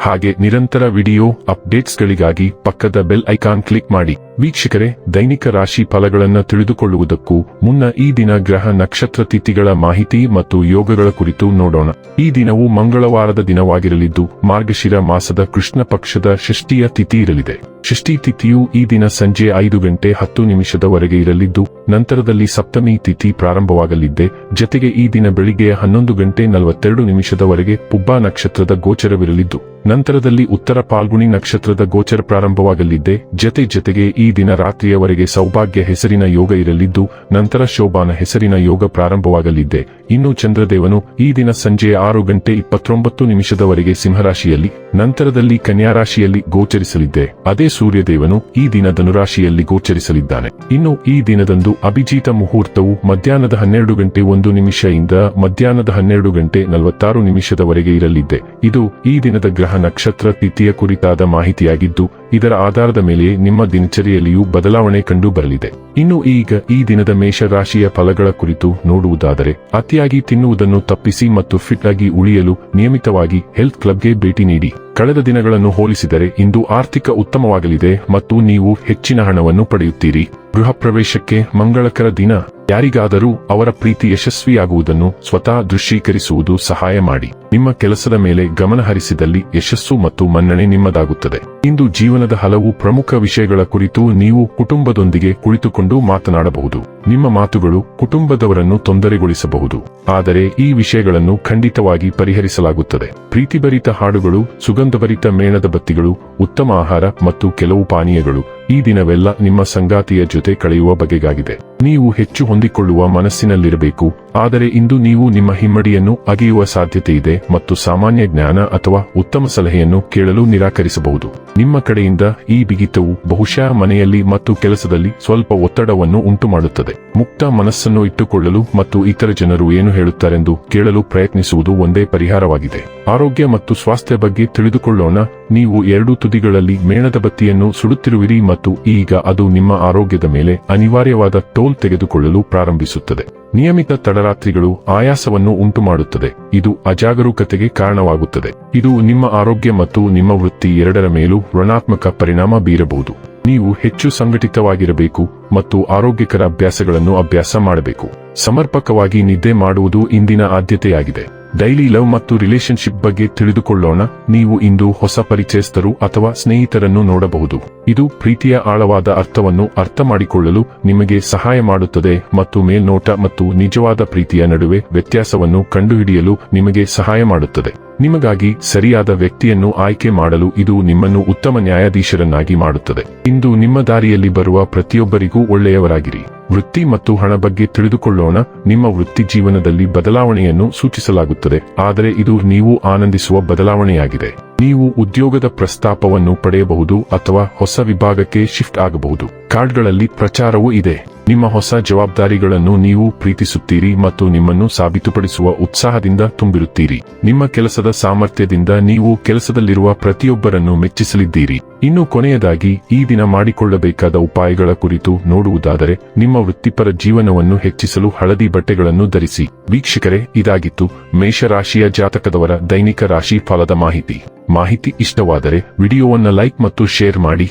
ಹಾಗೆ ನಿರಂತರ ವಿಡಿಯೋ ಅಪ್ಡೇಟ್ಸ್ಗಳಿಗಾಗಿ ಪಕ್ಕದ ಬೆಲ್ ಐಕಾನ್ ಕ್ಲಿಕ್ ಮಾಡಿ. ವೀಕ್ಷಕರೇ, ದೈನಿಕ ರಾಶಿ ಫಲಗಳನ್ನು ತಿಳಿದುಕೊಳ್ಳುವುದಕ್ಕೂ ಮುನ್ನ ಈ ದಿನ ಗ್ರಹ ನಕ್ಷತ್ರ ತಿಥಿಗಳ ಮಾಹಿತಿ ಮತ್ತು ಯೋಗಗಳ ಕುರಿತು ನೋಡೋಣ. ಈ ದಿನವು ಮಂಗಳವಾರದ ದಿನವಾಗಿರಲಿದ್ದು, ಮಾರ್ಗಶಿರ ಮಾಸದ ಕೃಷ್ಣ ಪಕ್ಷದ ಷಷ್ಠಿಯ ತಿಥಿ ಇರಲಿದೆ. ಷಷ್ಠಿ ತಿಥಿಯು ಈ ದಿನ ಸಂಜೆ ಐದು ಗಂಟೆ ಹತ್ತು ನಿಮಿಷದವರೆಗೆ ಇರಲಿದ್ದು, ನಂತರದಲ್ಲಿ ಸಪ್ತಮಿ ತಿಥಿ ಪ್ರಾರಂಭವಾಗಲಿದ್ದೆ. ಜತೆಗೆ ಈ ದಿನ ಬೆಳಿಗ್ಗೆ ಹನ್ನೊಂದು ಗಂಟೆ ನಲವತ್ತೆರಡು ನಿಮಿಷದವರೆಗೆ ಪುಬ್ಬಾ ನಕ್ಷತ್ರದ ಗೋಚರವಿರಲಿದ್ದು. ನಂತರದಲ್ಲಿ ಉತ್ತರ ಪಾಲ್ಗುಣಿ ನಕ್ಷತ್ರದ ಗೋಚರ ಪ್ರಾರಂಭವಾಗಲಿದ್ದೆ. ಜತೆ ಜತೆಗೆ ಈ ದಿನ ರಾತ್ರಿಯವರೆಗೆ ಸೌಭಾಗ್ಯ ಹೆಸರಿನ ಯೋಗ ಇರಲಿದ್ದು, ನಂತರ ಶೋಭಾನ ಹೆಸರಿನ ಯೋಗ ಪ್ರಾರಂಭವಾಗಲಿದ್ದೆ. ಇನ್ನು ಚಂದ್ರದೇವನು ಈ ದಿನ ಸಂಜೆ ಆರು ಗಂಟೆ ಇಪ್ಪತ್ತೊಂಬತ್ತು ನಿಮಿಷದವರೆಗೆ ಸಿಂಹರಾಶಿಯಲ್ಲಿ, ನಂತರದಲ್ಲಿ ಕನ್ಯಾರಾಶಿಯಲ್ಲಿ ಗೋಚರಿಸಲಿದ್ದೆ. ಅದೇ ಸೂರ್ಯದೇವನು ಈ ದಿನ ಧನುರಾಶಿಯಲ್ಲಿ ಗೋಚರಿಸಲಿದ್ದಾನೆ. ಇನ್ನು ಈ ದಿನದಂದು ಅಭಿಜಿತ ಮುಹೂರ್ತವು ಮಧ್ಯಾಹ್ನದ ಹನ್ನೆರಡು ಗಂಟೆ ಒಂದು ನಿಮಿಷ ಇಂದ ಮಧ್ಯಾಹ್ನದ ಹನ್ನೆರಡು ಗಂಟೆ ನಲವತ್ತಾರು ನಿಮಿಷದವರೆಗೆ ಇರಲಿದ್ದೆ. ಇದು ಈ ದಿನದ ಗ್ರಹ ನಕ್ಷತ್ರ ತಿಥಿಯ ಕುರಿತಾದ ಮಾಹಿತಿಯಾಗಿದ್ದು, ಇದರ ಆಧಾರದ ಮೇಲೆ ನಿಮ್ಮ ದಿನಚರಿಯಲ್ಲಿಯೂ ಬದಲಾವಣೆ ಕಂಡು ಬರಲಿದೆ. ಇನ್ನು ಈಗ ಈ ದಿನದ ಮೇಷ ರಾಶಿಯ ಫಲಗಳ ಕುರಿತು ನೋಡುವುದಾದರೆ, ಅತಿಯಾಗಿ ತಿನ್ನುವುದನ್ನು ತಪ್ಪಿಸಿ ಮತ್ತು ಫಿಟ್ ಆಗಿ ಉಳಿಯಲು ನಿಯಮಿತವಾಗಿ ಹೆಲ್ತ್ ಕ್ಲಬ್ಗೆ ಭೇಟಿ ನೀಡಿ. ಕಳೆದ ದಿನಗಳನ್ನು ಹೋಲಿಸಿದರೆ ಇಂದು ಆರ್ಥಿಕ ಉತ್ತಮವಾಗಲಿದೆ ಮತ್ತು ನೀವು ಹೆಚ್ಚಿನ ಹಣವನ್ನು ಪಡೆಯುತ್ತೀರಿ. ಗೃಹ ಪ್ರವೇಶಕ್ಕೆ ಮಂಗಳಕರ ದಿನ. ಯಾರಿಗಾದರೂ ಅವರ ಪ್ರೀತಿ ಯಶಸ್ವಿಯಾಗುವುದನ್ನು ಸ್ವತಃ ದೃಶ್ಯೀಕರಿಸುವುದು ಸಹಾಯ ಮಾಡಿ. ನಿಮ್ಮ ಕೆಲಸದ ಮೇಲೆ ಗಮನ ಹರಿಸಿದಲ್ಲಿ ಯಶಸ್ಸು ಮತ್ತು ಮನ್ನಣೆ ನಿಮ್ಮದಾಗುತ್ತದೆ. ಇಂದು ಜೀವನದ ಹಲವು ಪ್ರಮುಖ ವಿಷಯಗಳ ಕುರಿತು ನೀವು ಕುಟುಂಬದೊಂದಿಗೆ ಕುಳಿತುಕೊಂಡು ಮಾತನಾಡಬಹುದು. ನಿಮ್ಮ ಮಾತುಗಳು ಕುಟುಂಬದವರನ್ನು ತೊಂದರೆಗೊಳಿಸಬಹುದು. ಆದರೆ ಈ ವಿಷಯಗಳನ್ನು ಖಂಡಿತವಾಗಿ ಪರಿಹರಿಸಲಾಗುತ್ತದೆ. ಪ್ರೀತಿಭರಿತ ಹಾಡುಗಳು, ಸುಗಂಧಭರಿತ ಮೇಣದ ಬತ್ತಿಗಳು, ಉತ್ತಮ ಆಹಾರ ಮತ್ತು ಕೆಲವು ಪಾನೀಯಗಳು ಈ ದಿನವೆಲ್ಲ ನಿಮ್ಮ ಸಂಗಾತಿಯ ಜೊತೆ ಕಳೆಯುವ ಬಗೆಗಾಗಿದೆ. ನೀವು ಹೆಚ್ಚು ಹೊಂದಿಕೊಳ್ಳುವ ಮನಸ್ಸಿನಲ್ಲಿರಬೇಕು. ಆದರೆ ಇಂದು ನೀವು ನಿಮ್ಮ ಹಿಮ್ಮಡಿಯನ್ನು ಅಗೆಯುವ ಸಾಧ್ಯತೆ ಇದೆ ಮತ್ತು ಸಾಮಾನ್ಯ ಜ್ಞಾನ ಅಥವಾ ಉತ್ತಮ ಸಲಹೆಯನ್ನು ಕೇಳಲು ನಿರಾಕರಿಸಬಹುದು. ನಿಮ್ಮ ಕಡೆಯಿಂದ ಈ ಬಿಗಿತವು ಬಹುಶಃ ಮನೆಯಲ್ಲಿ ಮತ್ತು ಕೆಲಸದಲ್ಲಿ ಸ್ವಲ್ಪ ಒತ್ತಡವನ್ನು ಉಂಟುಮಾಡುತ್ತದೆ. ಮುಕ್ತ ಮನಸ್ಸನ್ನು ಇಟ್ಟುಕೊಳ್ಳಲು ಮತ್ತು ಇತರ ಜನರು ಏನು ಹೇಳುತ್ತಾರೆಂದು ಕೇಳಲು ಪ್ರಯತ್ನಿಸುವುದು ಒಂದೇ ಪರಿಹಾರವಾಗಿದೆ. ಆರೋಗ್ಯ ಮತ್ತು ಸ್ವಾಸ್ಥ್ಯ ಬಗ್ಗೆ ತಿಳಿದುಕೊಳ್ಳೋಣ. ನೀವು ಎರಡು ತುದಿಗಳಲ್ಲಿ ಮೇಣದ ಬತ್ತಿಯನ್ನು ಸುಡುತ್ತಿರುವಿರಿ ಮತ್ತು ಈಗ ಅದು ನಿಮ್ಮ ಆರೋಗ್ಯದ ಮೇಲೆ ಅನಿವಾರ್ಯವಾದ ಟೋಲ್ ತೆಗೆದುಕೊಳ್ಳಲು ಪ್ರಾರಂಭಿಸುತ್ತದೆ. ನಿಯಮಿತ ತಡರಾತ್ರಿಗಳು ಆಯಾಸವನ್ನು ಉಂಟುಮಾಡುತ್ತದೆ. ಇದು ಅಜಾಗರೂಕತೆಗೆ ಕಾರಣವಾಗುತ್ತದೆ. ಇದು ನಿಮ್ಮ ಆರೋಗ್ಯ ಮತ್ತು ನಿಮ್ಮ ವೃತ್ತಿ ಎರಡರ ಮೇಲೂ ಋಣಾತ್ಮಕ ಪರಿಣಾಮ ಬೀರಬಹುದು. ನೀವು ಹೆಚ್ಚು ಸಂಘಟಿತವಾಗಿರಬೇಕು ಮತ್ತು ಆರೋಗ್ಯಕರ ಅಭ್ಯಾಸಗಳನ್ನು ಅಭ್ಯಾಸ ಮಾಡಬೇಕು. ಸಮರ್ಪಕವಾಗಿ ನಿದ್ದೆ ಮಾಡುವುದು ಇಂದಿನ ಆದ್ಯತೆಯಾಗಿದೆ. ಡೈಲಿ ಲವ್ ಮತ್ತು ರಿಲೇಶನ್ಶಿಪ್ ಬಗ್ಗೆ ತಿಳಿದುಕೊಳ್ಳೋಣ. ನೀವು ಇಂದು ಹೊಸ ಪರಿಚಯಸ್ಥರು ಅಥವಾ ಸ್ನೇಹಿತರನ್ನು ನೋಡಬಹುದು. ಇದು ಪ್ರೀತಿಯ ಆಳವಾದ ಅರ್ಥವನ್ನು ಅರ್ಥ ಮಾಡಿಕೊಳ್ಳಲು ನಿಮಗೆ ಸಹಾಯ ಮಾಡುತ್ತದೆ ಮತ್ತು ಮೇಲ್ನೋಟ ಮತ್ತು ನಿಜವಾದ ಪ್ರೀತಿಯ ನಡುವೆ ವ್ಯತ್ಯಾಸವನ್ನು ಕಂಡುಹಿಡಿಯಲು ನಿಮಗೆ ಸಹಾಯ ಮಾಡುತ್ತದೆ. ನಿಮಗಾಗಿ ಸರಿಯಾದ ವ್ಯಕ್ತಿಯನ್ನು ಆಯ್ಕೆ ಮಾಡಲು ಇದು ನಿಮ್ಮನ್ನು ಉತ್ತಮ ನ್ಯಾಯಾಧೀಶರನ್ನಾಗಿ ಮಾಡುತ್ತದೆ. ಇಂದು ನಿಮ್ಮ ದಾರಿಯಲ್ಲಿ ಬರುವ ಪ್ರತಿಯೊಬ್ಬರಿಗೂ ಒಳ್ಳೆಯವರಾಗಿರಿ. ವೃತ್ತಿ ಮತ್ತು ಹಣ ಬಗ್ಗೆ ತಿಳಿದುಕೊಳ್ಳೋಣ. ನಿಮ್ಮ ವೃತ್ತಿ ಜೀವನದಲ್ಲಿ ಬದಲಾವಣೆಯನ್ನು ಸೂಚಿಸಲಾಗುತ್ತದೆ. ಆದರೆ ಇದು ನೀವು ಆನಂದಿಸುವ ಬದಲಾವಣೆಯಾಗಿದೆ. ನೀವು ಉದ್ಯೋಗದ ಪ್ರಸ್ತಾಪವನ್ನು ಪಡೆಯಬಹುದು ಅಥವಾ ಹೊಸ ವಿಭಾಗಕ್ಕೆ ಶಿಫ್ಟ್ ಆಗಬಹುದು. ಕಾರ್ಡ್ಗಳಲ್ಲಿ ಪ್ರಚಾರವೂ ಇದೆ. ನಿಮ್ಮ ಹೊಸ ಜವಾಬ್ದಾರಿಗಳನ್ನು ನೀವು ಪ್ರೀತಿಸುತ್ತೀರಿ ಮತ್ತು ನಿಮ್ಮನ್ನು ಸಾಬೀತುಪಡಿಸುವ ಉತ್ಸಾಹದಿಂದ ತುಂಬಿರುತ್ತೀರಿ. ನಿಮ್ಮ ಕೆಲಸದ ಸಾಮರ್ಥ್ಯದಿಂದ ನೀವು ಕೆಲಸದಲ್ಲಿರುವ ಪ್ರತಿಯೊಬ್ಬರನ್ನು ಮೆಚ್ಚಿಸಲಿದ್ದೀರಿ. ಇನ್ನು ಕೊನೆಯದಾಗಿ, ಈ ದಿನ ಮಾಡಿಕೊಳ್ಳಬೇಕಾದ ಉಪಾಯಗಳ ಕುರಿತು ನೋಡುವುದಾದರೆ, ನಿಮ್ಮ ವೃತ್ತಿಪರ ಜೀವನವನ್ನು ಹೆಚ್ಚಿಸಲು ಹಳದಿ ಬಟ್ಟೆಗಳನ್ನು ಧರಿಸಿ. ವೀಕ್ಷಕರೇ, ಇದಾಗಿತ್ತು ಮೇಷರಾಶಿಯ ಜಾತಕದವರ ದೈನಿಕ ರಾಶಿ ಫಲದ ಮಾಹಿತಿ. ಮಾಹಿತಿ ಇಷ್ಟವಾದರೆ, ವಿಡಿಯೋವನ್ನು ಲೈಕ್ ಮತ್ತು ಶೇರ್ ಮಾಡಿ.